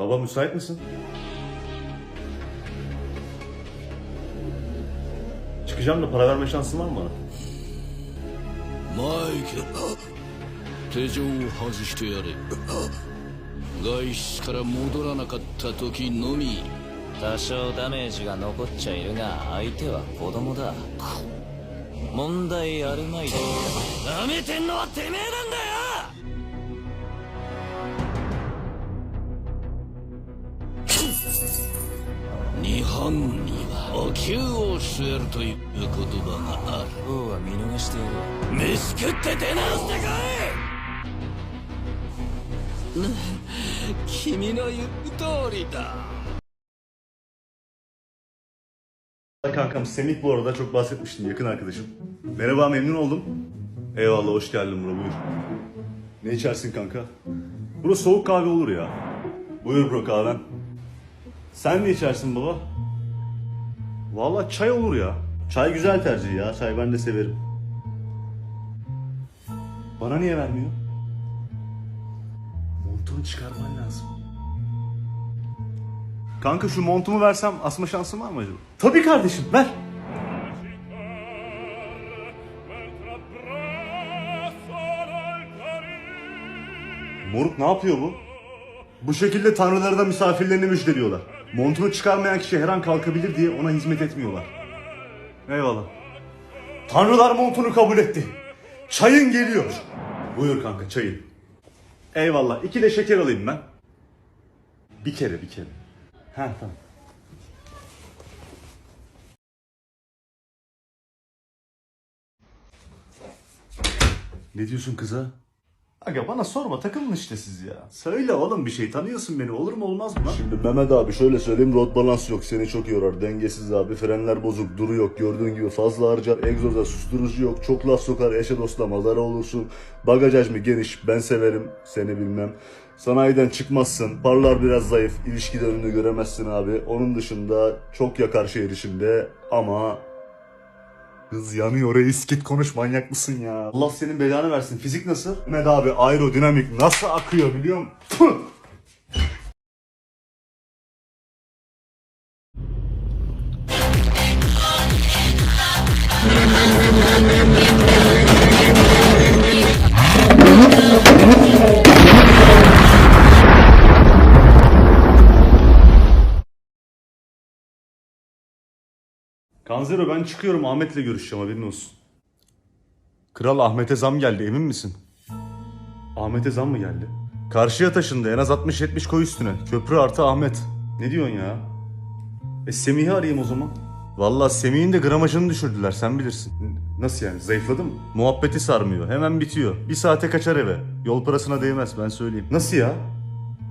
Baba müsait misin? Çıkacağım da para verme şansın var mı bana? マイケル手錠を外してやれ外出から戻らなかった時のみ多少ダメージが残っちゃいるが相手は子供だ問題あるまいでなめてんのはてめえなんだよ日本にはお灸を据えるという言葉がある王は見逃してやる飯食って出直してこい君の言う通りだ Kankam Semih bu arada çok bahsetmiştim yakın arkadaşım. Merhaba memnun oldum. Eyvallah hoş geldin bro buyur. Ne içersin kanka? Bro soğuk kahve olur ya. Buyur bro kahven. Sen ne içersin baba? Vallahi çay olur ya. Çay güzel tercih ya. Çay ben de severim. Bana niye vermiyor? Montunu çıkarman lazım. Kanka şu montumu versem asma şansım var mı acaba? Tabii kardeşim ver. Moruk ne yapıyor bu? Bu şekilde tanrıları da misafirlerini müjdeliyorlar. Montunu çıkarmayan kişi her an kalkabilir diye ona hizmet etmiyorlar. Eyvallah. Tanrılar montunu kabul etti. Çayın geliyor. Buyur kanka çayın. Eyvallah. İki de şeker alayım ben. Bir kere bir kere. Ha tamam. Ne diyorsun kıza? Aga bana sorma takılın işte siz ya. Söyle oğlum bir şey tanıyorsun beni olur mu olmaz mı lan? Şimdi Mehmet abi şöyle söyleyeyim rot balans yok seni çok yorar dengesiz abi frenler bozuk duru yok gördüğün gibi fazla harcar egzoza susturucu yok çok laf sokar eşe dosta mazara olursun bagaj hacmi geniş ben severim seni bilmem sanayiden çıkmazsın parlar biraz zayıf ilişkide önünü göremezsin abi onun dışında çok yakar şehir içinde ama Kız yanıyor reis git konuş manyak mısın ya? Allah senin belanı versin. Fizik nasıl? Mehmet abi aerodinamik nasıl akıyor biliyor musun? Tüh! Kanzero ben çıkıyorum Ahmet'le görüşeceğim haberin olsun. Kral Ahmet'e zam geldi emin misin? Ahmet'e zam mı geldi? Karşıya taşındı en az 60-70 koy üstüne. Köprü artı Ahmet. Ne diyorsun ya? E Semih'i arayayım o zaman. Vallahi Semih'in de gramajını düşürdüler sen bilirsin. Nasıl yani zayıfladı mı? Muhabbeti sarmıyor hemen bitiyor. Bir saate kaçar eve. Yol parasına değmez ben söyleyeyim. Nasıl ya?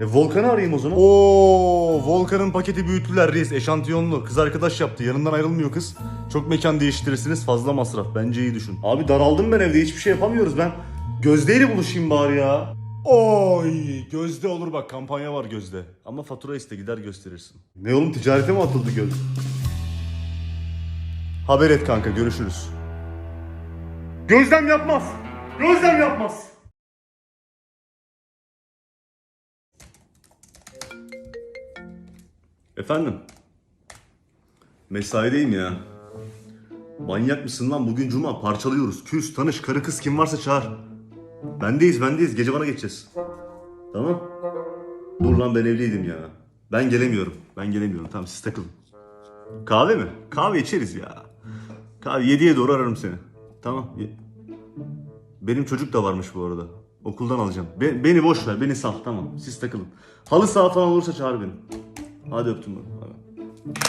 E Volkan'ı arayayım o zaman. Oo, Volkan'ın paketi büyüttüler reis. Eşantiyonlu. Kız arkadaş yaptı. Yanından ayrılmıyor kız. Çok mekan değiştirirsiniz. Fazla masraf. Bence iyi düşün. Abi daraldım ben evde. Hiçbir şey yapamıyoruz. Ben Gözde ile buluşayım bari ya. Oy Gözde olur bak kampanya var Gözde. Ama fatura iste gider gösterirsin. Ne oğlum ticarete mi atıldı Gözde? Haber et kanka görüşürüz. Gözlem yapmaz. Gözlem yapmaz. Efendim? Mesaideyim ya. Manyak mısın lan? Bugün cuma parçalıyoruz. Küs, tanış, karı kız kim varsa çağır. Bendeyiz, bendeyiz. Gece bana geçeceğiz. Tamam? Dur lan ben evliydim ya. Ben gelemiyorum. Ben gelemiyorum. Tamam siz takılın. Kahve mi? Kahve içeriz ya. Kahve 7'ye doğru ararım seni. Tamam. Benim çocuk da varmış bu arada. Okuldan alacağım. Be- beni boş ver. Beni sal. Tamam. Siz takılın. Halı saha falan olursa çağır beni. Hadi öptüm ben. Hadi.